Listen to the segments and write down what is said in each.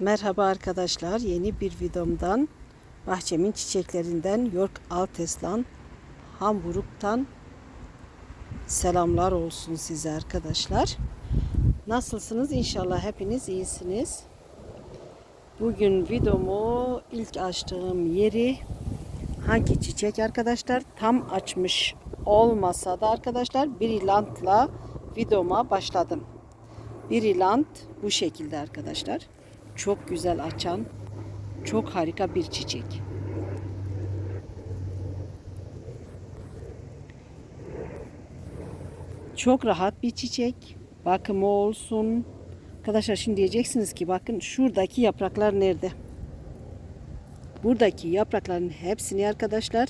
Merhaba arkadaşlar. Yeni bir videomdan bahçemin çiçeklerinden York Altes'tan Hamburg'tan selamlar olsun size arkadaşlar. Nasılsınız? İnşallah hepiniz iyisiniz. Bugün videomu ilk açtığım yeri hangi çiçek arkadaşlar? Tam açmış olmasa da arkadaşlar Brilliant'la videoma başladım. Brilliant bu şekilde arkadaşlar. Çok güzel açan, çok harika bir çiçek. Çok rahat bir çiçek. Bakımı olsun. Arkadaşlar şimdi diyeceksiniz ki bakın şuradaki yapraklar nerede? Buradaki yaprakların hepsini arkadaşlar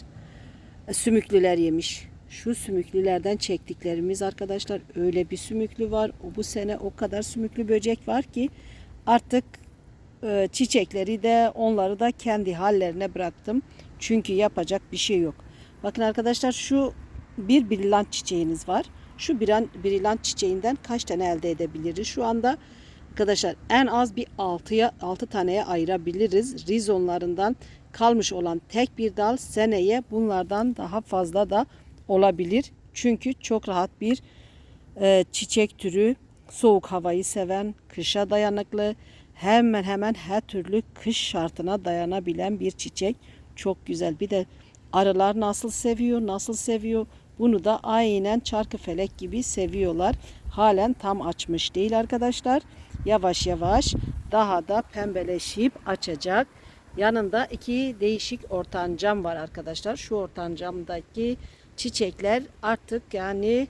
e, sümüklüler yemiş. Şu sümüklülerden çektiklerimiz arkadaşlar öyle bir sümüklü var. O bu sene o kadar sümüklü böcek var ki artık çiçekleri de onları da kendi hallerine bıraktım. Çünkü yapacak bir şey yok. Bakın arkadaşlar şu bir brillant çiçeğiniz var. Şu brillant çiçeğinden kaç tane elde edebiliriz? Şu anda arkadaşlar en az bir 6'ya 6 taneye ayırabiliriz. Rizonlarından kalmış olan tek bir dal seneye bunlardan daha fazla da olabilir. Çünkü çok rahat bir e, çiçek türü, soğuk havayı seven, kışa dayanıklı, hemen hemen her türlü kış şartına dayanabilen bir çiçek. Çok güzel. Bir de arılar nasıl seviyor, nasıl seviyor. Bunu da aynen çarkı felek gibi seviyorlar. Halen tam açmış değil arkadaşlar. Yavaş yavaş daha da pembeleşip açacak. Yanında iki değişik ortancam var arkadaşlar. Şu ortancamdaki çiçekler artık yani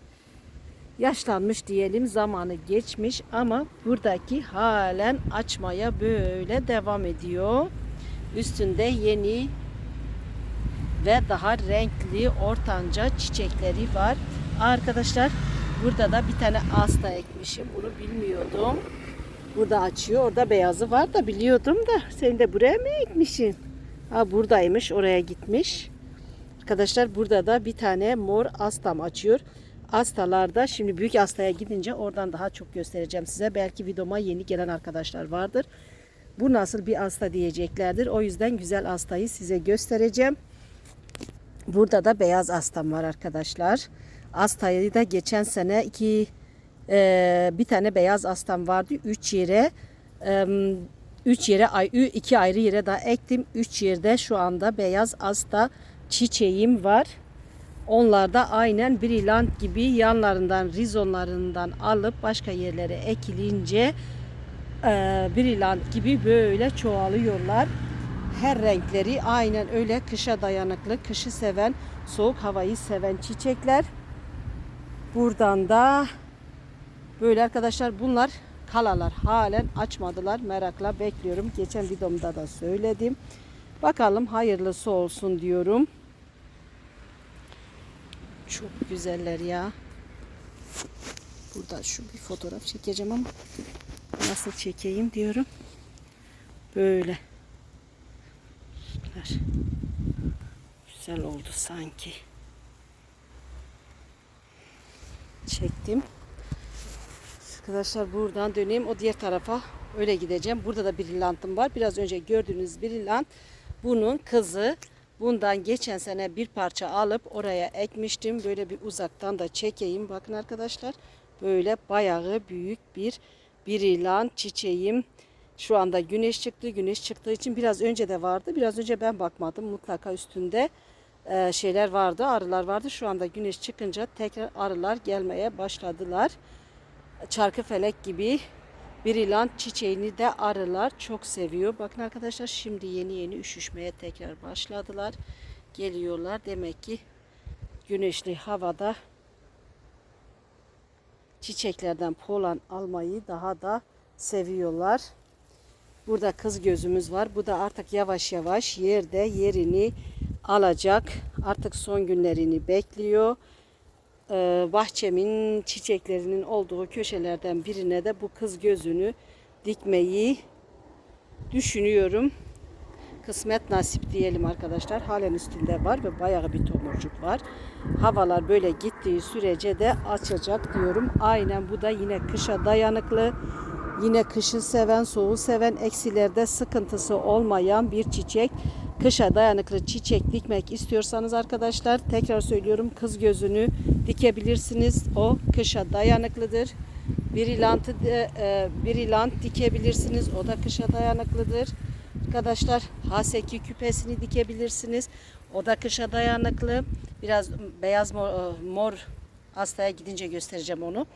yaşlanmış diyelim zamanı geçmiş ama buradaki halen açmaya böyle devam ediyor. Üstünde yeni ve daha renkli ortanca çiçekleri var. Arkadaşlar burada da bir tane asta ekmişim. Bunu bilmiyordum. Burada açıyor. Orada beyazı var da biliyordum da. Sen de buraya mı ekmişsin? Ha buradaymış. Oraya gitmiş. Arkadaşlar burada da bir tane mor astam açıyor. Astalarda şimdi büyük astaya gidince oradan daha çok göstereceğim size. Belki videoma yeni gelen arkadaşlar vardır. Bu nasıl bir asta diyeceklerdir. O yüzden güzel astayı size göstereceğim. Burada da beyaz astam var arkadaşlar. Astayı da geçen sene iki e, bir tane beyaz astam vardı. Üç yere e, üç yere iki ayrı yere daha ektim. Üç yerde şu anda beyaz asta çiçeğim var. Onlar da aynen brillant gibi yanlarından rizonlarından alıp başka yerlere ekilince e, brillant gibi böyle çoğalıyorlar. Her renkleri aynen öyle kışa dayanıklı, kışı seven, soğuk havayı seven çiçekler. Buradan da böyle arkadaşlar bunlar kalalar. Halen açmadılar. Merakla bekliyorum. Geçen videomda da söyledim. Bakalım hayırlısı olsun diyorum. Çok güzeller ya. Burada şu bir fotoğraf çekeceğim ama nasıl çekeyim diyorum. Böyle. Şunlar. Güzel oldu sanki. Çektim. Arkadaşlar buradan döneyim. O diğer tarafa öyle gideceğim. Burada da brillantım var. Biraz önce gördüğünüz brillant. Bunun kızı. Bundan geçen sene bir parça alıp oraya ekmiştim. Böyle bir uzaktan da çekeyim. Bakın arkadaşlar. Böyle bayağı büyük bir brillant çiçeğim. Şu anda güneş çıktı. Güneş çıktığı için biraz önce de vardı. Biraz önce ben bakmadım. Mutlaka üstünde e, şeyler vardı. Arılar vardı. Şu anda güneş çıkınca tekrar arılar gelmeye başladılar. Çarkı felek gibi brillant çiçeğini de arılar çok seviyor. Bakın arkadaşlar şimdi yeni yeni üşüşmeye tekrar başladılar. Geliyorlar. Demek ki güneşli havada çiçeklerden polen almayı daha da seviyorlar. Burada kız gözümüz var. Bu da artık yavaş yavaş yerde yerini alacak. Artık son günlerini bekliyor. Ee, bahçemin çiçeklerinin olduğu köşelerden birine de bu kız gözünü dikmeyi düşünüyorum. Kısmet nasip diyelim arkadaşlar. Halen üstünde var ve bayağı bir tomurcuk var. Havalar böyle gittiği sürece de açacak diyorum. Aynen bu da yine kışa dayanıklı Yine kışı seven, soğuğu seven, eksilerde sıkıntısı olmayan bir çiçek. Kışa dayanıklı çiçek dikmek istiyorsanız arkadaşlar tekrar söylüyorum kız gözünü dikebilirsiniz. O kışa dayanıklıdır. Bir ilantı de, e, bir ilant dikebilirsiniz. O da kışa dayanıklıdır. Arkadaşlar haseki küpesini dikebilirsiniz. O da kışa dayanıklı. Biraz beyaz mor, e, mor hastaya gidince göstereceğim onu.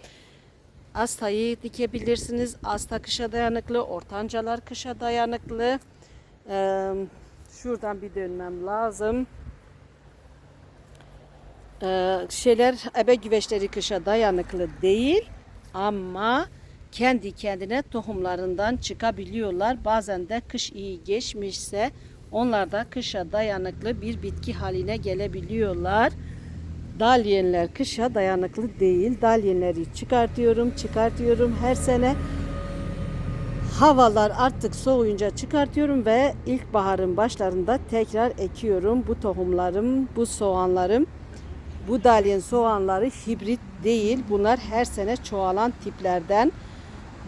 Astayı dikebilirsiniz. Asta kışa dayanıklı. Ortancalar kışa dayanıklı. Ee, şuradan bir dönmem lazım. Ee, şeyler ebe güveçleri kışa dayanıklı değil ama kendi kendine tohumlarından çıkabiliyorlar. Bazen de kış iyi geçmişse onlar da kışa dayanıklı bir bitki haline gelebiliyorlar. Dalyenler kışa dayanıklı değil. Dalyenleri çıkartıyorum, çıkartıyorum her sene. Havalar artık soğuyunca çıkartıyorum ve ilkbaharın başlarında tekrar ekiyorum. Bu tohumlarım, bu soğanlarım, bu dalyen soğanları hibrit değil. Bunlar her sene çoğalan tiplerden.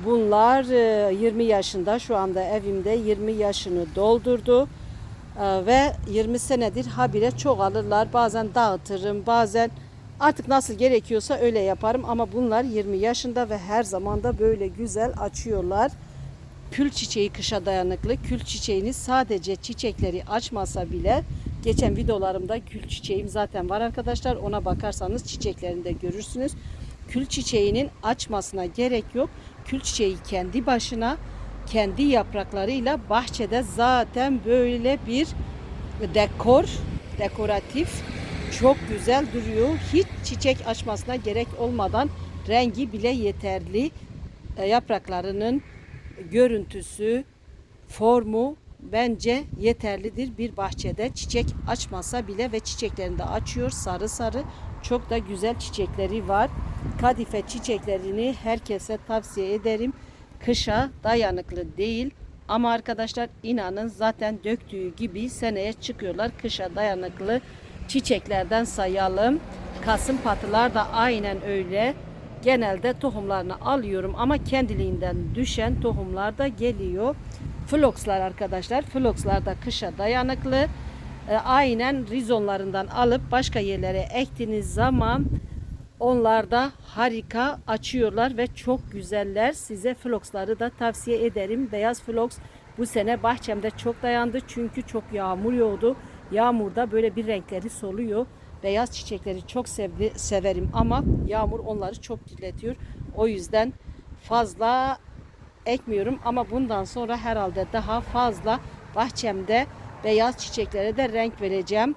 Bunlar e, 20 yaşında şu anda evimde 20 yaşını doldurdu. Ee, ve 20 senedir habire çoğalırlar. Bazen dağıtırım, bazen artık nasıl gerekiyorsa öyle yaparım. Ama bunlar 20 yaşında ve her zaman da böyle güzel açıyorlar. Kül çiçeği kışa dayanıklı. Kül çiçeğini sadece çiçekleri açmasa bile geçen videolarımda kül çiçeğim zaten var arkadaşlar. Ona bakarsanız çiçeklerini de görürsünüz. Kül çiçeğinin açmasına gerek yok. Kül çiçeği kendi başına kendi yapraklarıyla bahçede zaten böyle bir dekor, dekoratif çok güzel duruyor. Hiç çiçek açmasına gerek olmadan rengi bile yeterli. E, Yapraklarının görüntüsü, formu bence yeterlidir bir bahçede. Çiçek açmasa bile ve çiçeklerini de açıyor sarı sarı. Çok da güzel çiçekleri var. Kadife çiçeklerini herkese tavsiye ederim kışa dayanıklı değil. Ama arkadaşlar inanın zaten döktüğü gibi seneye çıkıyorlar. Kışa dayanıklı çiçeklerden sayalım. Kasım patılar da aynen öyle. Genelde tohumlarını alıyorum ama kendiliğinden düşen tohumlar da geliyor. Flokslar arkadaşlar. Flokslar da kışa dayanıklı. E, aynen rizonlarından alıp başka yerlere ektiğiniz zaman onlar da harika açıyorlar ve çok güzeller. Size floksları da tavsiye ederim. Beyaz floks bu sene bahçemde çok dayandı çünkü çok yağmur yağdı. Yağmurda böyle bir renkleri soluyor. Beyaz çiçekleri çok sevdi, severim ama yağmur onları çok kirletiyor. O yüzden fazla ekmiyorum ama bundan sonra herhalde daha fazla bahçemde beyaz çiçeklere de renk vereceğim.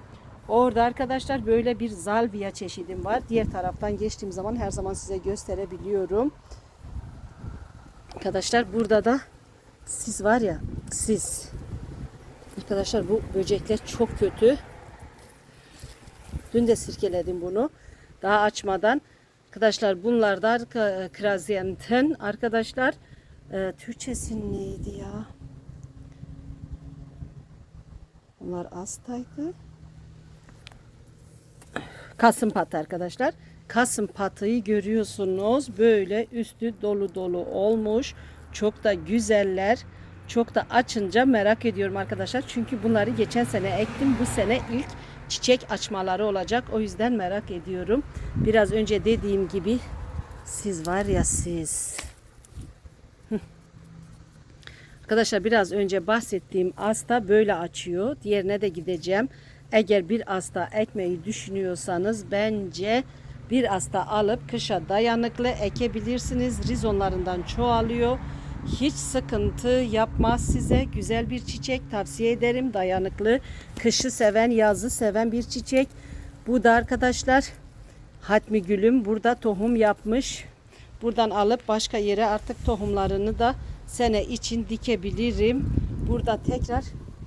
Orada arkadaşlar böyle bir zalviya çeşidim var. Diğer taraftan geçtiğim zaman her zaman size gösterebiliyorum. Arkadaşlar burada da sis var ya sis. Arkadaşlar bu böcekler çok kötü. Dün de sirkeledim bunu. Daha açmadan. Arkadaşlar bunlar da kraziyentin arkadaşlar. E, Türkçesi neydi ya? Bunlar astaydı. Kasım patı arkadaşlar. Kasım patıyı görüyorsunuz. Böyle üstü dolu dolu olmuş. Çok da güzeller. Çok da açınca merak ediyorum arkadaşlar. Çünkü bunları geçen sene ektim. Bu sene ilk çiçek açmaları olacak. O yüzden merak ediyorum. Biraz önce dediğim gibi siz var ya siz. Arkadaşlar biraz önce bahsettiğim asta böyle açıyor. Diğerine de gideceğim. Eğer bir asta ekmeği düşünüyorsanız bence bir asta alıp kışa dayanıklı ekebilirsiniz. Rizonlarından çoğalıyor. Hiç sıkıntı yapmaz size. Güzel bir çiçek tavsiye ederim. Dayanıklı, kışı seven, yazı seven bir çiçek. Bu da arkadaşlar Hatmi Gülüm burada tohum yapmış. Buradan alıp başka yere artık tohumlarını da sene için dikebilirim. Burada tekrar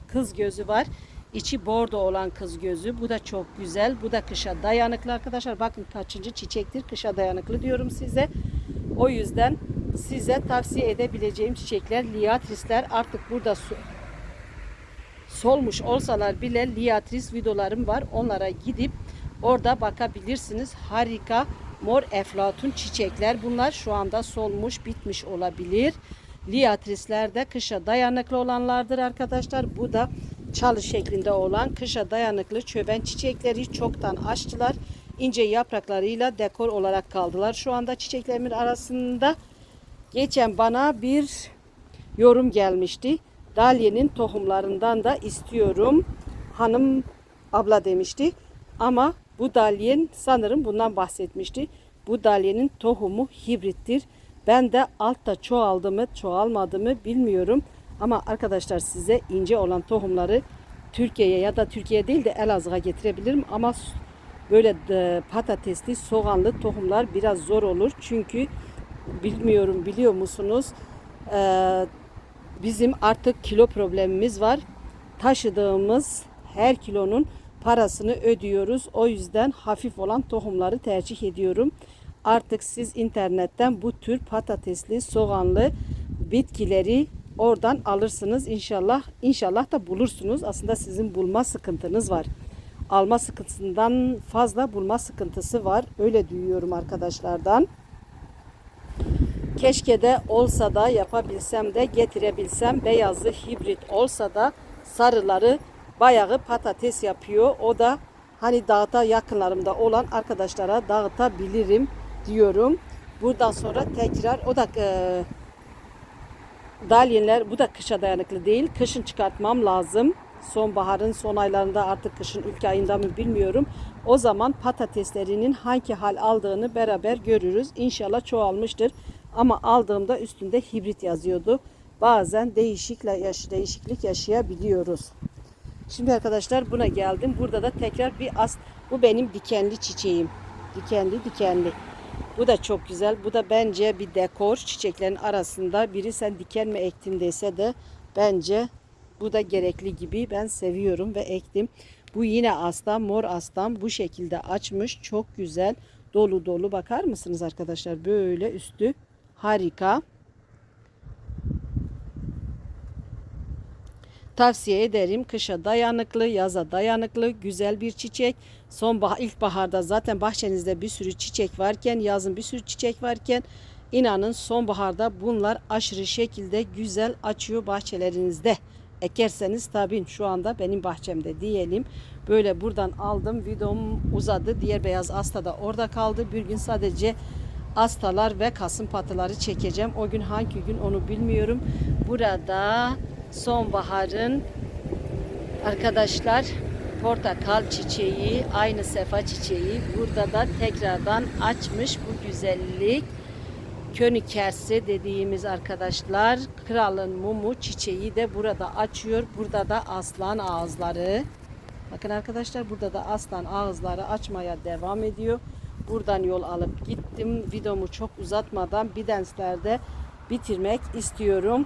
kız gözü var. İçi bordo olan kız gözü. Bu da çok güzel. Bu da kışa dayanıklı arkadaşlar. Bakın kaçıncı çiçektir. Kışa dayanıklı diyorum size. O yüzden size tavsiye edebileceğim çiçekler liatrisler. Artık burada su, solmuş olsalar bile liatris videolarım var. Onlara gidip orada bakabilirsiniz. Harika mor eflatun çiçekler. Bunlar şu anda solmuş, bitmiş olabilir. Liatrisler de kışa dayanıklı olanlardır arkadaşlar. Bu da çalı şeklinde olan kışa dayanıklı çöben çiçekleri çoktan açtılar. İnce yapraklarıyla dekor olarak kaldılar. Şu anda çiçeklerimin arasında geçen bana bir yorum gelmişti. Dalye'nin tohumlarından da istiyorum. Hanım abla demişti. Ama bu dalyen sanırım bundan bahsetmişti. Bu dalyenin tohumu hibrittir. Ben de altta çoğaldı mı çoğalmadı mı bilmiyorum. Ama arkadaşlar size ince olan tohumları Türkiye'ye ya da Türkiye değil de Elazığ'a getirebilirim. Ama böyle de patatesli, soğanlı tohumlar biraz zor olur. Çünkü bilmiyorum biliyor musunuz? Ee, bizim artık kilo problemimiz var. Taşıdığımız her kilonun parasını ödüyoruz. O yüzden hafif olan tohumları tercih ediyorum. Artık siz internetten bu tür patatesli, soğanlı bitkileri oradan alırsınız inşallah. İnşallah da bulursunuz. Aslında sizin bulma sıkıntınız var. Alma sıkıntısından fazla bulma sıkıntısı var. Öyle duyuyorum arkadaşlardan. Keşke de olsa da yapabilsem de getirebilsem beyazı hibrit olsa da sarıları bayağı patates yapıyor. O da hani dağıta yakınlarımda olan arkadaşlara dağıtabilirim diyorum. Buradan sonra tekrar o da e, dalyenler bu da kışa dayanıklı değil. Kışın çıkartmam lazım. Sonbaharın son aylarında artık kışın ilk ayında mı bilmiyorum. O zaman patateslerinin hangi hal aldığını beraber görürüz. İnşallah çoğalmıştır. Ama aldığımda üstünde hibrit yazıyordu. Bazen değişikle yaş değişiklik yaşayabiliyoruz. Şimdi arkadaşlar buna geldim. Burada da tekrar bir as bu benim dikenli çiçeğim. Dikenli dikenli. Bu da çok güzel. Bu da bence bir dekor çiçeklerin arasında. Biri sen diken mi ektin dese de bence bu da gerekli gibi. Ben seviyorum ve ektim. Bu yine aslan, mor aslan bu şekilde açmış. Çok güzel. Dolu dolu bakar mısınız arkadaşlar? Böyle üstü harika. Tavsiye ederim. Kışa dayanıklı, yaza dayanıklı, güzel bir çiçek. Sonbahar, ilkbaharda zaten bahçenizde bir sürü çiçek varken, yazın bir sürü çiçek varken inanın sonbaharda bunlar aşırı şekilde güzel açıyor bahçelerinizde. Ekerseniz tabii şu anda benim bahçemde diyelim. Böyle buradan aldım. Videom uzadı. Diğer beyaz asta da orada kaldı. Bir gün sadece astalar ve kasım patıları çekeceğim. O gün hangi gün onu bilmiyorum. Burada sonbaharın arkadaşlar portakal çiçeği, aynı sefa çiçeği burada da tekrardan açmış bu güzellik. Könükersi dediğimiz arkadaşlar kralın mumu çiçeği de burada açıyor. Burada da aslan ağızları. Bakın arkadaşlar burada da aslan ağızları açmaya devam ediyor. Buradan yol alıp gittim. Videomu çok uzatmadan Bidensler'de bitirmek istiyorum.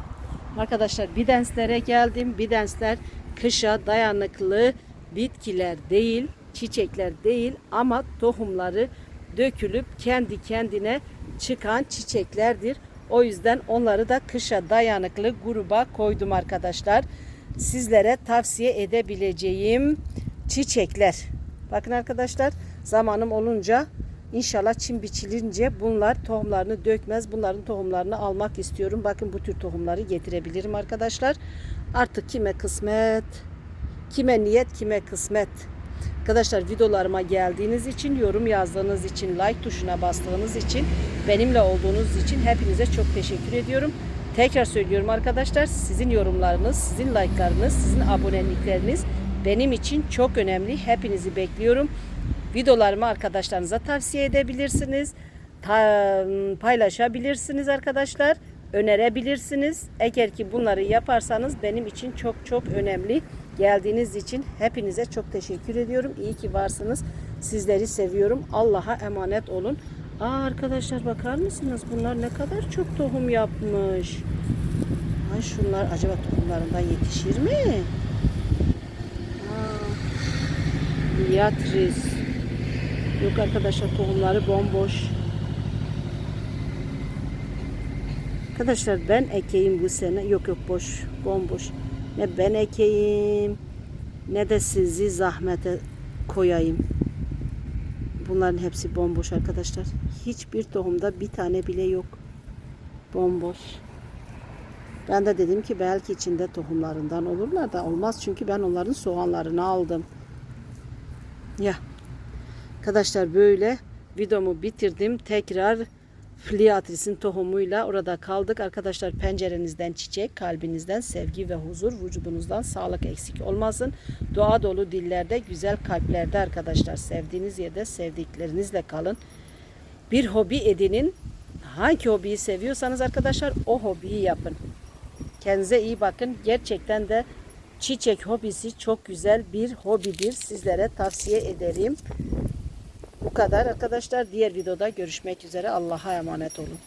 Arkadaşlar Bidenslere geldim. Bidensler kışa dayanıklı bitkiler değil, çiçekler değil ama tohumları dökülüp kendi kendine çıkan çiçeklerdir. O yüzden onları da kışa dayanıklı gruba koydum arkadaşlar. Sizlere tavsiye edebileceğim çiçekler. Bakın arkadaşlar zamanım olunca İnşallah çim biçilince bunlar tohumlarını dökmez. Bunların tohumlarını almak istiyorum. Bakın bu tür tohumları getirebilirim arkadaşlar. Artık kime kısmet, kime niyet, kime kısmet. Arkadaşlar videolarıma geldiğiniz için, yorum yazdığınız için, like tuşuna bastığınız için, benimle olduğunuz için hepinize çok teşekkür ediyorum. Tekrar söylüyorum arkadaşlar, sizin yorumlarınız, sizin like'larınız, sizin abonelikleriniz benim için çok önemli. Hepinizi bekliyorum. Videolarımı arkadaşlarınıza tavsiye edebilirsiniz. Ta, paylaşabilirsiniz arkadaşlar. Önerebilirsiniz. Eğer ki bunları yaparsanız benim için çok çok önemli. Geldiğiniz için hepinize çok teşekkür ediyorum. İyi ki varsınız. Sizleri seviyorum. Allah'a emanet olun. Aa, arkadaşlar bakar mısınız? Bunlar ne kadar çok tohum yapmış. Ay şunlar acaba tohumlarından yetişir mi? Beatrice. Yok arkadaşlar tohumları bomboş. Arkadaşlar ben ekeyim bu sene. Yok yok boş. Bomboş. Ne ben ekeyim ne de sizi zahmete koyayım. Bunların hepsi bomboş arkadaşlar. hiçbir tohumda bir tane bile yok. Bomboş. Ben de dedim ki belki içinde tohumlarından olurlar da olmaz çünkü ben onların soğanlarını aldım. Ya arkadaşlar böyle videomu bitirdim. Tekrar Fliatris'in tohumuyla orada kaldık. Arkadaşlar pencerenizden çiçek, kalbinizden sevgi ve huzur, vücudunuzdan sağlık eksik olmasın. Doğa dolu dillerde, güzel kalplerde arkadaşlar. Sevdiğiniz yerde sevdiklerinizle kalın. Bir hobi edinin. Hangi hobiyi seviyorsanız arkadaşlar o hobiyi yapın. Kendinize iyi bakın. Gerçekten de çiçek hobisi çok güzel bir hobidir. Sizlere tavsiye ederim. Bu kadar arkadaşlar. Diğer videoda görüşmek üzere. Allah'a emanet olun.